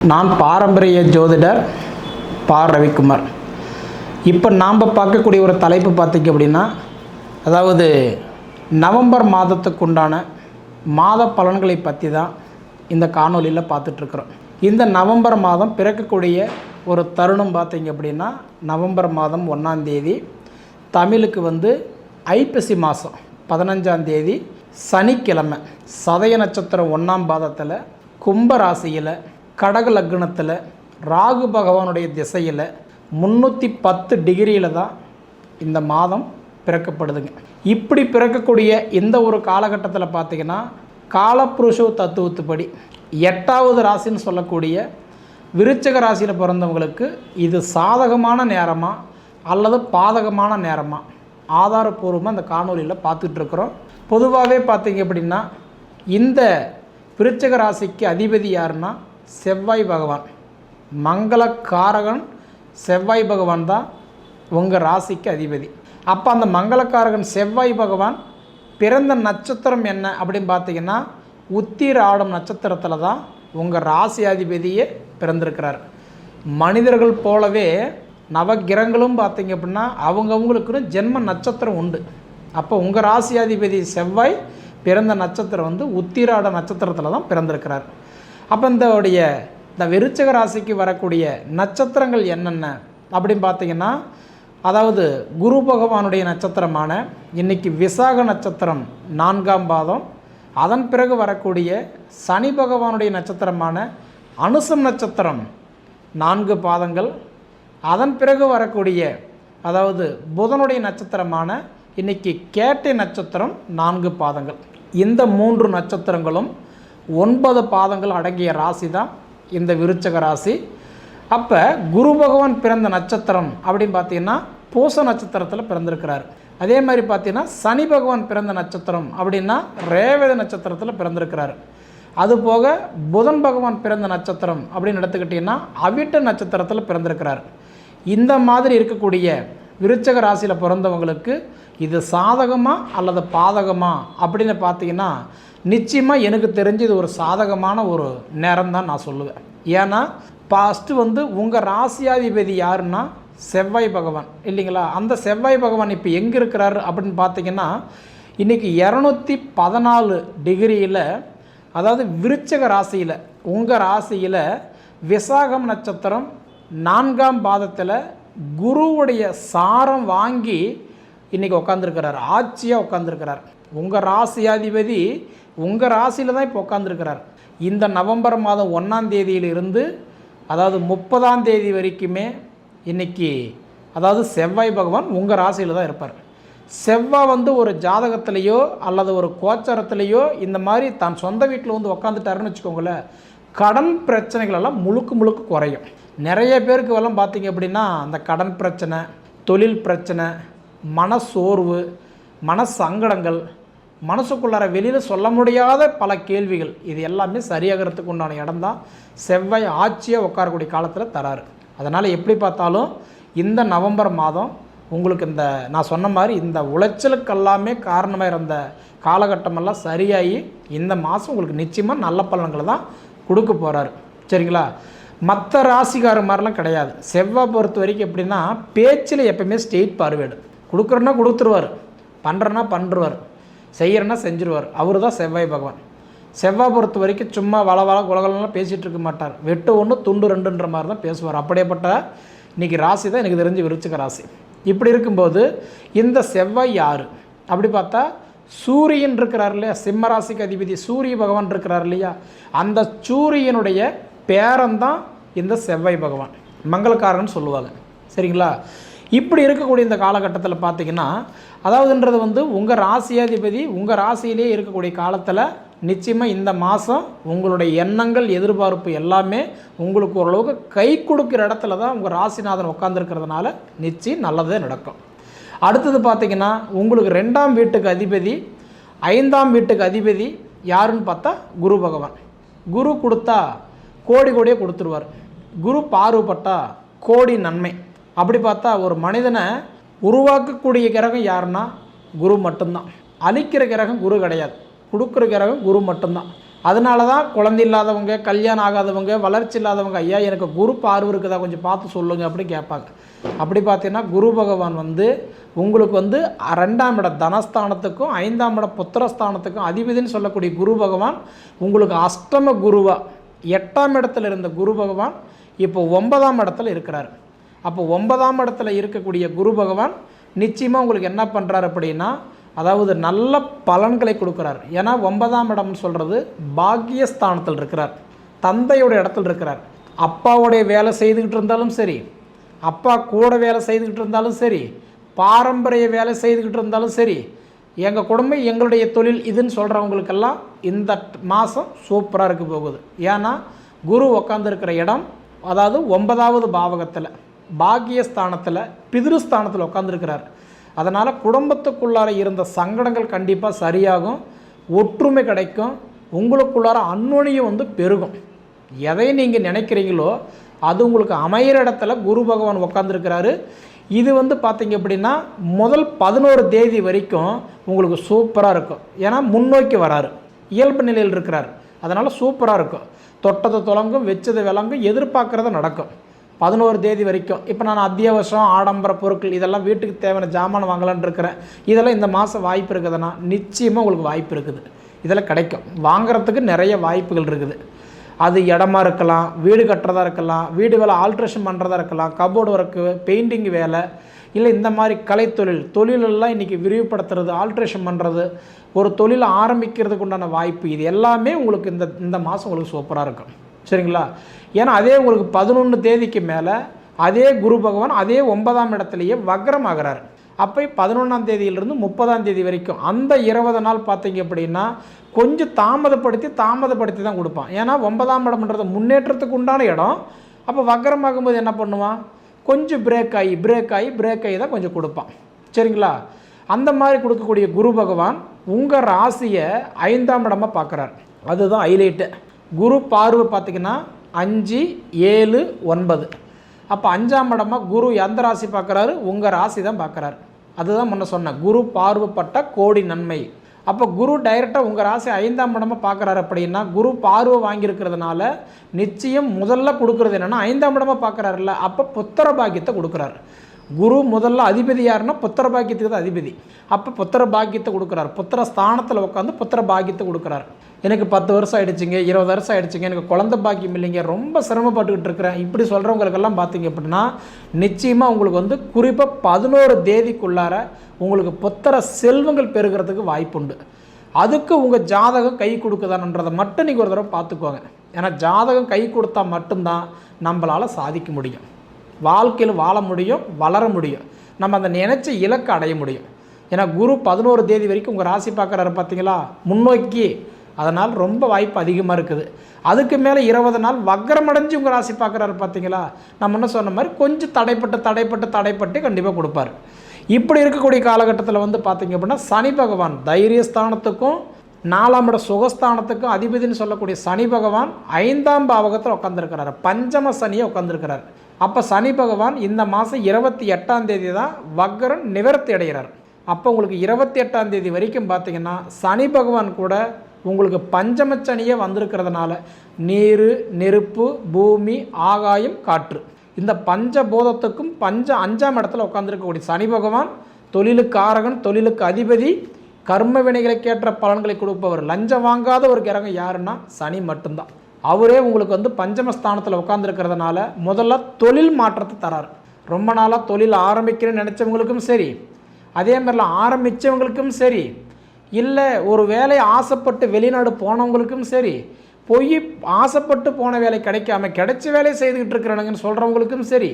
நான் பாரம்பரிய ஜோதிடர் பா ரவிக்குமார். இப்போ நாம் பார்க்கக்கூடிய ஒரு தலைப்பு பார்த்திங்க அப்படின்னா அதாவது நவம்பர் மாதத்துக்கு உண்டான மாத பலன்களை பற்றி தான் இந்த காணொலியில் பார்த்துட்ருக்குறோம் இந்த நவம்பர் மாதம் பிறக்கக்கூடிய ஒரு தருணம் பார்த்திங்க அப்படின்னா நவம்பர் மாதம் ஒன்றாம் தேதி தமிழுக்கு வந்து ஐப்பசி மாதம் பதினஞ்சாந்தேதி சனிக்கிழமை சதய நட்சத்திரம் ஒன்றாம் பாதத்தில் கும்பராசியில் கடக லக்னத்தில் ராகு பகவானுடைய திசையில் முந்நூற்றி பத்து டிகிரியில் தான் இந்த மாதம் பிறக்கப்படுதுங்க. இப்படி பிறக்கக்கூடிய இந்த ஒரு காலகட்டத்தில் பார்த்தீங்கன்னா காலப்புருஷ தத்துவத்துப்படி எட்டாவது ராசின்னு சொல்லக்கூடிய விருச்சக ராசியில் பிறந்தவங்களுக்கு இது சாதகமான நேரமாக அல்லது பாதகமான நேரமாக ஆதாரப்பூர்வமாக இந்த காணொலியில் பார்த்துட்ருக்குறோம். பொதுவாகவே பார்த்தீங்க அப்படின்னா இந்த விருச்சக ராசிக்கு அதிபதி யாருன்னா செவ்வாய் பகவான். மங்களக்காரகன் செவ்வாய் பகவான் தான் உங்கள் ராசிக்கு அதிபதி. அப்போ அந்த மங்களக்காரகன் செவ்வாய் பகவான் பிறந்த நட்சத்திரம் என்ன அப்படின்னு பார்த்தீங்கன்னா உத்திர ஆடும் நட்சத்திரத்தில் தான் உங்கள் ராசி அதிபதியே பிறந்திருக்கிறார். மனிதர்கள் போலவே நவகிரகங்களும் பார்த்தீங்க அப்படின்னா அவங்கவுங்களுக்குன்னு ஜென்ம நட்சத்திரம் உண்டு. அப்போ உங்கள் ராசியாதிபதி செவ்வாய் பிறந்த நட்சத்திரம் வந்து உத்திராட நட்சத்திரத்தில் தான் பிறந்திருக்கிறார். அப்போ இந்தவுடைய இந்த விருச்சக ராசிக்கு வரக்கூடிய நட்சத்திரங்கள் என்னென்ன? அப்படின்னு பார்த்தீங்கன்னா அதாவது குரு பகவானுடைய நட்சத்திரமான இன்னைக்கு விசாக நட்சத்திரம் நான்காம் பாதம். அதன் பிறகு வரக்கூடிய சனி பகவானுடைய நட்சத்திரமான அனுசம் நட்சத்திரம் நான்கு பாதங்கள். அதன் பிறகு வரக்கூடிய அதாவது புதனுடைய நட்சத்திரமான இன்னைக்கு கேட்டை நட்சத்திரம் நான்கு பாதங்கள். இந்த மூன்று நட்சத்திரங்களும் ஒன்பது பாதங்கள் அடங்கிய ராசி தான் இந்த விருச்சக ராசி. அப்போ குரு பகவான் பிறந்த நட்சத்திரம் அப்படின்னு பார்த்தீங்கன்னா பூச நட்சத்திரத்தில் பிறந்திருக்கிறார். அதே மாதிரி பார்த்தீங்கன்னா சனி பகவான் பிறந்த நட்சத்திரம் அப்படின்னா ரேவத நட்சத்திரத்தில் பிறந்திருக்கிறார். அதுபோக புதன் பகவான் பிறந்த நட்சத்திரம் அப்படின்னு எடுத்துக்கிட்டிங்கன்னா அவிட்ட நட்சத்திரத்தில் பிறந்திருக்கிறார். இந்த மாதிரி இருக்கக்கூடிய விருச்சக ராசியில் பிறந்தவங்களுக்கு இது சாதகமா அல்லது பாதகமா அப்படின்னு பார்த்தீங்கன்னா நிச்சயமாக எனக்கு தெரிஞ்சு இது ஒரு சாதகமான ஒரு நேரம் தான் நான் சொல்லுவேன். ஏன்னா ஃபஸ்ட்டு வந்து உங்கள் ராசியாதிபதி யாருன்னா செவ்வாய் பகவான். இல்லைங்களா? அந்த செவ்வாய் பகவான் இப்போ எங்கே இருக்கிறாரு அப்படின்னு பார்த்தீங்கன்னா இன்றைக்கி இரநூத்தி பதினாலு டிகிரியில் அதாவது விருச்சக ராசியில் உங்கள் ராசியில் விசாகம் நட்சத்திரம் நான்காம் பாதத்தில் குருவுடைய சாரம் வாங்கி இன்றைக்கி உட்காந்துருக்கிறார் ஆட்சியாக உட்காந்துருக்கிறார் உங்கள் ராசியாதிபதி உங்கள் ராசியில் தான் இப்போ உட்காந்துருக்கிறார் இந்த நவம்பர் மாதம் ஒன்றாம் தேதியிலிருந்து அதாவது முப்பதாம் தேதி வரைக்குமே இன்றைக்கி அதாவது செவ்வாய் பகவான் உங்கள் ராசியில் தான் இருப்பார். செவ்வாய் வந்து ஒரு ஜாதகத்திலேயோ அல்லது ஒரு கோச்சரத்திலேயோ இந்த மாதிரி தான் சொந்த வீட்டில் வந்து உக்காந்துட்டாருன்னு வச்சுக்கோங்களேன் கடன் பிரச்சனைகள் எல்லாம் முழுக்க முழுக்க குறையும். நிறைய பேருக்கு எல்லாம் பார்த்தீங்க அப்படின்னா அந்த கடன் பிரச்சனை தொழில் பிரச்சனை மனசோர்வு மன சங்கடங்கள் மனசுக்குள்ளார வெளியில் சொல்ல முடியாத பல கேள்விகள். இது எல்லாமே சரியாகிறதுக்கு உண்டான இடம் தான் செவ்வாய் ஆட்சியாக உட்காரக்கூடிய காலத்தில் தராரு. அதனால் எப்படி பார்த்தாலும் இந்த நவம்பர் மாதம் உங்களுக்கு இந்த நான் சொன்ன மாதிரி இந்த உளைச்சலுக்கெல்லாமே காரணமாக இருந்த காலகட்டமெல்லாம் சரியாகி இந்த மாதம் உங்களுக்கு நிச்சயமாக நல்ல பலன்களை தான் கொடுக்க போகிறாரு சரிங்களா? மற்ற ராசிக்கார மாதிரிலாம் கிடையாது. செவ்வாய் பொறுத்த வரைக்கும் எப்படின்னா பேச்சில் எப்பயுமே ஸ்டேட் பார்வேடு கொடுக்குறன்னா கொடுத்துருவார். பண்ணுறன்னா பண்ணுருவார் செய்கிறேன்னா செஞ்சுருவார். அவர் தான் செவ்வாய் பகவான். செவ்வாய் பொறுத்த வரைக்கும் சும்மா வள வள குலகலாம் பேசிகிட்டு இருக்க மாட்டார். வெட்டு ஒன்று துண்டு ரெண்டுன்ற மாதிரி தான் பேசுவார். அப்படியேப்பட்ட இன்றைக்கி ராசி தான் எனக்கு தெரிஞ்சு விருச்சிக ராசி. இப்படி இருக்கும்போது இந்த செவ்வாய் யார்? அப்படி பார்த்தா சூரியன் இருக்கிறார் இல்லையா? சிம்ம ராசிக்கு அதிபதி சூரிய பகவான் இருக்கிறார் இல்லையா? அந்த சூரியனுடைய பேரன்தான் இந்த செவ்வாய் பகவான். மங்களக்காரன் சொல்லுவாங்க. சரிங்களா? இப்படி இருக்கக்கூடிய இந்த காலகட்டத்தில் பார்த்தீங்கன்னா அதாவதுன்றது வந்து உங்கள் ராசியாதிபதி உங்கள் ராசியிலே இருக்கக்கூடிய காலத்தில் நிச்சயமாக இந்த மாதம் உங்களுடைய எண்ணங்கள் எதிர்பார்ப்பு எல்லாமே உங்களுக்கு ஓரளவுக்கு கை கொடுக்குற இடத்துல தான் உங்கள் ராசிநாதன் உட்காந்துருக்கிறதுனால நிச்சயம் நல்லதே நடக்கும். அடுத்தது பார்த்தீங்கன்னா உங்களுக்கு ரெண்டாம் வீட்டுக்கு அதிபதி ஐந்தாம் வீட்டுக்கு அதிபதி யாருன்னு பார்த்தா குரு பகவான். குரு கொடுத்தா கோடி கோடியே கொடுத்துருவார். குரு பார்வைப்பட்டா கோடி நன்மை. அப்படி பார்த்தா ஒரு மனிதனை உருவாக்கக்கூடிய கிரகம் யாருன்னா குரு மட்டும்தான். அழிக்கிற கிரகம் குரு கிடையாது. கொடுக்குற கிரகம் குரு மட்டும்தான். அதனால தான் குழந்தை இல்லாதவங்க கல்யாணம் ஆகாதவங்க வளர்ச்சி இல்லாதவங்க ஐயா எனக்கு குரு பார்வை இருக்குதா? கொஞ்சம் பார்த்து சொல்லுங்க அப்படின்னு கேட்பாங்க. அப்படி பார்த்தீங்கன்னா குரு பகவான் வந்து உங்களுக்கு வந்து ரெண்டாம் இட தனஸ்தானத்துக்கும் ஐந்தாம் இட புத்திரஸ்தானத்துக்கும் அதிபதினு சொல்லக்கூடிய குரு பகவான் உங்களுக்கு அஷ்டம குருவா. எட்டாம் இடத்துல இருந்த குரு பகவான் இப்போ ஒன்பதாம் இடத்துல இருக்கிறார். அப்போ ஒன்பதாம் இடத்துல இருக்கக்கூடிய குரு பகவான் நிச்சயமாக உங்களுக்கு என்ன பண்ணுறார் அப்படின்னா அதாவது நல்ல பலன்களை கொடுக்குறார். ஏன்னா ஒன்பதாம் இடம்னு சொல்கிறது பாக்கியஸ்தானத்தில் இருக்கிறார். தந்தையோட இடத்துல இருக்கிறார். அப்பாவுடைய வேலை செய்துக்கிட்டு இருந்தாலும் சரி அப்பா கூட வேலை செய்துக்கிட்டு இருந்தாலும் சரி பாரம்பரிய வேலை செய்துக்கிட்டு இருந்தாலும் சரி எங்கள் குடும்பம் எங்களுடைய தொழில் இதுன்னு சொல்கிறவங்களுக்கெல்லாம் இந்த மாதம் சூப்பராக இருக்க போகுது. ஏன்னா குரு உக்காந்துருக்கிற இடம் அதாவது ஒன்பதாவது பாவகத்தில். பாக்கியஸ்தானத்தில் பிதிருஸ்தானத்தில் உட்காந்துருக்கிறார் அதனால் குடும்பத்துக்குள்ளார இருந்த சங்கடங்கள் கண்டிப்பாக சரியாகும் ஒற்றுமை கிடைக்கும் உங்களுக்குள்ளார அன்னொழியும் வந்து பெருகும். எதை நீங்கள் நினைக்கிறீங்களோ அது உங்களுக்கு அமையிற இடத்துல குரு பகவான் உட்காந்துருக்கிறாரு இது வந்து பார்த்தீங்க அப்படின்னா முதல் பதினோரு தேதி வரைக்கும் உங்களுக்கு சூப்பராக இருக்கும். ஏன்னா முன்னோக்கி வராரு. இயல்பு நிலையில் இருக்கிறார். அதனால் சூப்பராக இருக்கும். தொட்டதை தொடங்கும் வச்சதை விளங்கும் எதிர்பார்க்குறது நடக்கும். பதினோரு தேதி வரைக்கும். இப்போ நான் அத்தியாவசியம் ஆடம்பர பொருட்கள் இதெல்லாம் வீட்டுக்கு தேவையான ஜாமான் வாங்கலான்னு இருக்கிறேன். இதெல்லாம் இந்த மாதம் வாய்ப்பு இருக்குதுன்னா நிச்சயமாக உங்களுக்கு வாய்ப்பு இருக்குது. இதெல்லாம் கிடைக்கும். வாங்குறதுக்கு நிறைய வாய்ப்புகள் இருக்குது. அது இடமா இருக்கலாம் வீடு கட்டுறதா இருக்கலாம் வீடு வேலை ஆல்ட்ரேஷன் பண்ணுறதா இருக்கலாம் கபோர்டு ஒர்க்கு பெயிண்டிங் வேலை இல்லை இந்த மாதிரி கலைத்தொழில் தொழிலெல்லாம் இன்றைக்கி விரிவுபடுத்துறது ஆல்ட்ரேஷன் பண்ணுறது ஒரு தொழில் ஆரம்பிக்கிறதுக்கு உண்டான வாய்ப்பு. இது எல்லாமே உங்களுக்கு இந்த இந்த மாதம் உங்களுக்கு சூப்பராக இருக்கும். சரிங்களா? ஏன்னா அதே உங்களுக்கு பதினொன்று தேதிக்கு மேலே அதே குரு பகவான் அதே ஒன்பதாம் இடத்துலையே வக்ரம் ஆகிறார் அப்போ பதினொன்றாம் தேதியிலிருந்து முப்பதாம் தேதி வரைக்கும் அந்த இருபது நாள் பார்த்தீங்க அப்படின்னா கொஞ்சம் தாமதப்படுத்தி தாமதப்படுத்தி தான் கொடுப்பான். ஏன்னா ஒன்பதாம் இடம்ன்றது முன்னேற்றத்துக்கு உண்டான இடம். அப்போ வக்கரமாகும்போது என்ன பண்ணுவான்? கொஞ்சம் பிரேக் ஆகி பிரேக் ஆகி பிரேக் ஆகி தான் கொஞ்சம் கொடுப்பான். சரிங்களா? அந்த மாதிரி கொடுக்கக்கூடிய குரு பகவான் உங்கள் ராசியை ஐந்தாம் இடமாக பார்க்குறார் அதுதான் ஹைலைட்டு குரு பார்வை பார்த்திங்கன்னா அஞ்சு ஏழு ஒன்பது. அப்போ அஞ்சாம் இடமாக குரு எந்த ராசி பார்க்குறாரு? உங்கள் ராசி தான் பார்க்குறாரு. அதுதான் முன்ன சொன்னேன். குரு பார்வைப்பட்ட கோடி நன்மை. அப்போ குரு டைரெக்டாக உங்கள் ராசி ஐந்தாம் இடமாக பார்க்குறாரு அப்படின்னா குரு பார்வை வாங்கியிருக்கிறதுனால நிச்சயம் முதல்ல கொடுக்குறது என்னென்னா ஐந்தாம் இடமாக பார்க்குறாருல்ல அப்போ புத்திர பாக்கியத்தை கொடுக்குறாரு. குரு முதல்ல அதிபதி யாருன்னா புத்திர பாக்கியத்துக்கு தான் அதிபதி. அப்போ புத்திர பாக்கியத்தை கொடுக்குறாரு. புத்திர ஸ்தானத்தில் உட்காந்து புத்திர பாக்கியத்தை கொடுக்குறாரு. எனக்கு பத்து வருஷம் ஆயிடுச்சுங்க இருபது வருஷம் ஆயிடுச்சுங்க எனக்கு குழந்த பாக்கியம் இல்லைங்க ரொம்ப சிரமப்பட்டுக்கிட்டு இருக்கிறேன். இப்படி சொல்கிறவங்களுக்கெல்லாம் பார்த்தீங்க அப்படின்னா நிச்சயமாக உங்களுக்கு வந்து குறிப்பாக பதினோரு தேதிக்குள்ளார உங்களுக்கு புத்திர செல்வங்கள் பெருகிறதுக்கு வாய்ப்புண்டு அதுக்கு உங்கள் ஜாதகம் கை கொடுக்குதான்றதை மட்டும் நீங்கள் ஒரு தடவை பார்த்துக்கோங்க. ஏன்னா ஜாதகம் கை கொடுத்தா மட்டும்தான் நம்மளால் சாதிக்க முடியும். வாழ்க்கையில் வாழ முடியும் வளர முடியும். நம்ம அந்த நினைச்ச இலக்கை அடைய முடியும். ஏன்னா குரு பதினோரு தேதி வரைக்கும் உங்கள் ராசி பார்க்குறாரு பார்த்தீங்களா முன்னோக்கி. அதனால் ரொம்ப வாய்ப்பு அதிகமாக இருக்குது. அதுக்கு மேலே இருபது நாள் வக்கரமடைஞ்சு உங்கள் ராசி பார்க்குறாரு பார்த்தீங்களா? நம்ம என்ன சொன்ன மாதிரி கொஞ்சம் தடைப்பட்டு தடைப்பட்டு தடைப்பட்டு கண்டிப்பாக கொடுப்பாரு. இப்படி இருக்கக்கூடிய காலகட்டத்தில் வந்து பார்த்தீங்க அப்படின்னா சனி பகவான் தைரியஸ்தானத்துக்கும் நாலாம் இட சுகஸ்தானத்துக்கும் அதிபதினு சொல்லக்கூடிய சனி பகவான் ஐந்தாம் பாவகத்தில் உட்காந்துருக்கிறாரு பஞ்சம சனியை உட்காந்துருக்கிறார் அப்போ சனி பகவான் இந்த மாதம் இருபத்தி எட்டாம் தேதி தான் வக்கரன் நிவர்த்தி அடைகிறார். அப்போ உங்களுக்கு இருபத்தி எட்டாம் தேதி வரைக்கும் பார்த்தீங்கன்னா சனி பகவான் கூட உங்களுக்கு பஞ்சமச்சனியே வந்திருக்கிறதுனால நீர் நெருப்பு பூமி ஆகாயம் காற்று. இந்த பஞ்சபூதத்துக்கும் பஞ்ச அஞ்சாம் இடத்துல உட்காந்துருக்கக்கூடிய சனி பகவான் தொழிலுக்கு ஆரகன் தொழிலுக்கு அதிபதி கர்ம வினைகளுக்கேற்ற பலன்களை கொடுப்பவர். லஞ்சம் வாங்காத ஒரு கிரகம் யாருன்னா சனி மட்டும்தான். அவரே உங்களுக்கு வந்து பஞ்சமஸ்தானத்தில் உட்காந்துருக்கிறதுனால முதல்ல தொழில் மாற்றத்தை தரார். ரொம்ப நாளாக தொழில் ஆரம்பிக்கிறேன்னு நினச்சவங்களுக்கும் சரி அதே மாதிரிலாம் ஆரம்பித்தவங்களுக்கும் சரி இல்லை ஒரு வேலை ஆசைப்பட்டு வெளிநாடு போனவங்களுக்கும் சரி போய் ஆசைப்பட்டு போன வேலை கிடைக்காம கிடைச்ச வேலையை செய்துக்கிட்டு இருக்கிறானுங்கன்னு சொல்கிறவங்களுக்கும் சரி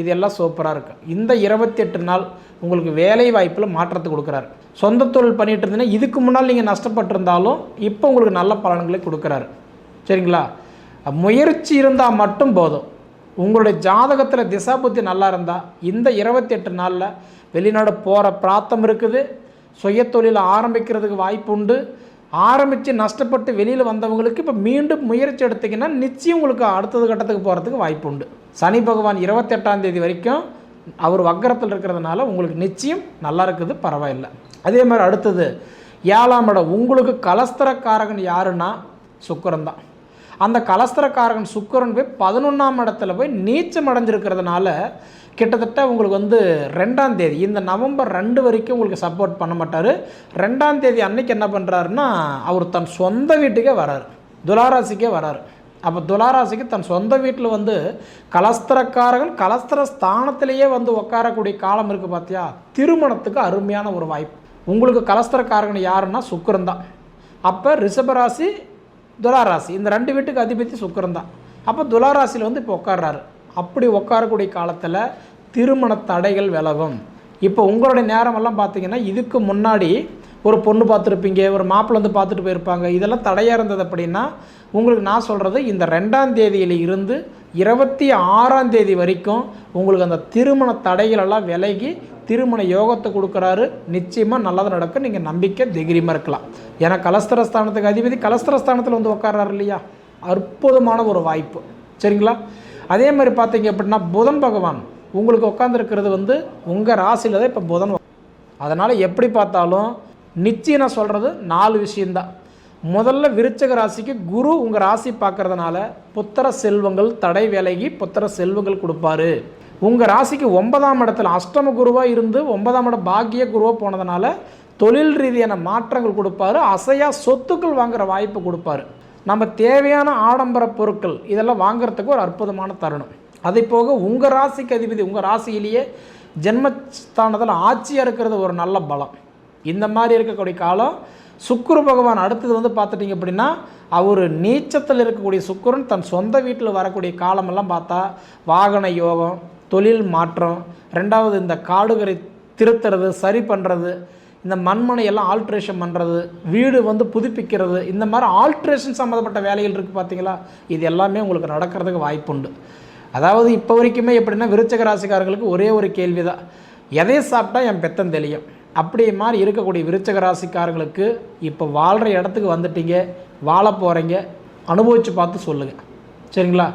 இது எல்லாம் சூப்பராக இருக்கும் இந்த இருபத்தெட்டு நாள் உங்களுக்கு வேலை வாய்ப்பில் மாற்றத்தை கொடுக்குறாரு. சொந்த தொழில் பண்ணிகிட்டு இருந்தீங்கன்னா இதுக்கு முன்னால் நீங்கள் நஷ்டப்பட்டிருந்தாலும் இப்போ உங்களுக்கு நல்ல பலன்களை கொடுக்குறாரு. சரிங்களா? முயற்சி இருந்தால் மட்டும் போதும். உங்களுடைய ஜாதகத்தில் திசா புத்தி நல்லா இருந்தால் இந்த இருபத்தெட்டு நாளில் வெளிநாடு போகிற பிராத்தம் இருக்குது. சுயத்தொழில் ஆரம்பிக்கிறதுக்கு வாய்ப்பு உண்டு ஆரம்பித்து நஷ்டப்பட்டு வெளியில் வந்தவங்களுக்கு இப்போ மீண்டும் முயற்சி எடுத்திங்கன்னா நிச்சயம் உங்களுக்கு அடுத்தது கட்டத்துக்கு போகிறதுக்கு வாய்ப்பு உண்டு சனி பகவான் இருபத்தெட்டாம் தேதி வரைக்கும் அவர் வக்கரத்தில் இருக்கிறதுனால உங்களுக்கு நிச்சயம் நல்லா இருக்குது பரவாயில்லை. அதே மாதிரி அடுத்தது ஏழாம் இடம் உங்களுக்கு கலஸ்தரக்காரகன் யாருன்னா சுக்கரன் தான். அந்த கலஸ்தரக்காரகன் சுக்கரன் போய் பதினொன்றாம் இடத்துல போய் நீச்சம் அடைஞ்சிருக்கிறதுனால கிட்டத்தட்ட உங்களுக்கு வந்து ரெண்டாம் தேதி இந்த நவம்பர் ரெண்டு வரைக்கும் உங்களுக்கு சப்போர்ட் பண்ண மாட்டார். ரெண்டாம் தேதி அன்னைக்கு என்ன பண்ணுறாருன்னா அவர் தன் சொந்த வீட்டுக்கே வராரு. துளாராசிக்கே வராரு. அப்போ துளாராசிக்கு தன் சொந்த வீட்டில் வந்து கலஸ்தரக்காரர்கள் கலஸ்தர ஸ்தானத்திலேயே வந்து உட்காரக்கூடிய காலம் இருக்குது பார்த்தியா திருமணத்துக்கு அருமையான ஒரு வாய்ப்பு. உங்களுக்கு கலஸ்தரக்காரர்கள் யாருன்னா சுக்கரன் தான். அப்போ ரிஷபராசி துலாராசி இந்த ரெண்டு வீட்டுக்கு அதிபதி சுக்கரன் தான். அப்போ துலாராசியில் வந்து இப்போ உட்கார்றாரு. அப்படி உட்காரக்கூடிய காலத்தில் திருமண தடைகள் விலகும். இப்போ உங்களுடைய நேரமெல்லாம் பார்த்தீங்கன்னா இதுக்கு முன்னாடி ஒரு பொண்ணு பார்த்துருப்பீங்க ஒரு மாப்பிள்ளை வந்து பார்த்துட்டு போயிருப்பாங்க. இதெல்லாம் தடையாக இருந்தது அப்படின்னா உங்களுக்கு நான் சொல்கிறது இந்த ரெண்டாம் தேதியில் இருந்து இருபத்தி ஆறாம் தேதி வரைக்கும் உங்களுக்கு அந்த திருமண தடைகளெல்லாம் விலகி திருமண யோகத்தை கொடுக்குறாரு நிச்சயமாக நல்லது நடக்கும். நீங்கள் நம்பிக்கை திகிரிமாக இருக்கலாம். ஏன்னா கலஸ்தரஸ்தானத்துக்கு அதிபதி கலஸ்தரஸ்தானத்தில் வந்து உட்கார்றாரு இல்லையா? அற்புதமான ஒரு வாய்ப்பு. சரிங்களா? அதே மாதிரி பார்த்தீங்க அப்படின்னா புதன் பகவான் உங்களுக்கு உட்காந்துருக்கிறது வந்து உங்கள் ராசியில் தான் இப்போ புதன் அதனால் எப்படி பார்த்தாலும் நிச்சயம் நான் சொல்கிறது நாலு விஷயந்தான் முதல்ல விருச்சக ராசிக்கு குரு உங்கள் ராசி பார்க்குறதுனால புத்திர செல்வங்கள் தடை விலகி புத்திர செல்வங்கள் கொடுப்பாரு. உங்கள் ராசிக்கு ஒன்பதாம் இடத்துல அஷ்டம குருவாக இருந்து ஒன்பதாம் இடம் பாக்கிய குருவாக போனதுனால தொழில் ரீதியான மாற்றங்கள் கொடுப்பாரு அசையா சொத்துக்கள் வாங்குகிற வாய்ப்பு கொடுப்பாரு. நம்ம தேவையான ஆடம்பர பொருட்கள் இதெல்லாம் வாங்குறதுக்கு ஒரு அற்புதமான தருணம். அதை போக உங்கள் ராசிக்கு அதிபதி உங்கள் ராசியிலேயே ஜென்மஸ்தானத்தில் ஆட்சியாக இருக்கிறது ஒரு நல்ல பலம். இந்த மாதிரி இருக்கக்கூடிய காலம் சுக்குரு பகவான் அடுத்தது வந்து பார்த்துட்டிங்க அப்படின்னா அவர் நீச்சத்தில் இருக்கக்கூடிய சுக்குரன் தன் சொந்த வீட்டில் வரக்கூடிய காலமெல்லாம் பார்த்தா வாகன யோகம் தொழில் மாற்றம் ரெண்டாவது இந்த காடுகரை திருத்துறது சரி பண்ணுறது இந்த மண்மனை எல்லாம் ஆல்ட்ரேஷன் பண்ணுறது வீடு வந்து புதுப்பிக்கிறது இந்த மாதிரி ஆல்ட்ரேஷன் சம்மந்தப்பட்ட வேலைகள் இருக்குது பார்த்தீங்களா? இது எல்லாமே உங்களுக்கு நடக்கிறதுக்கு வாய்ப்புண்டு. அதாவது இப்போ வரைக்குமே எப்படின்னா விருச்சக ராசிக்காரர்களுக்கு ஒரே ஒரு கேள்வி தான் எதை சாப்பிட்டா என் பெத்தம் தெளியும்? அப்படி மாதிரி இருக்கக்கூடிய விருச்சக ராசிக்காரர்களுக்கு இப்போ வாழ்கிற இடத்துக்கு வந்துட்டீங்க வாழ போகிறீங்க அனுபவித்து பார்த்து சொல்லுங்கள் சரிங்களா?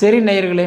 சரி நேயர்களே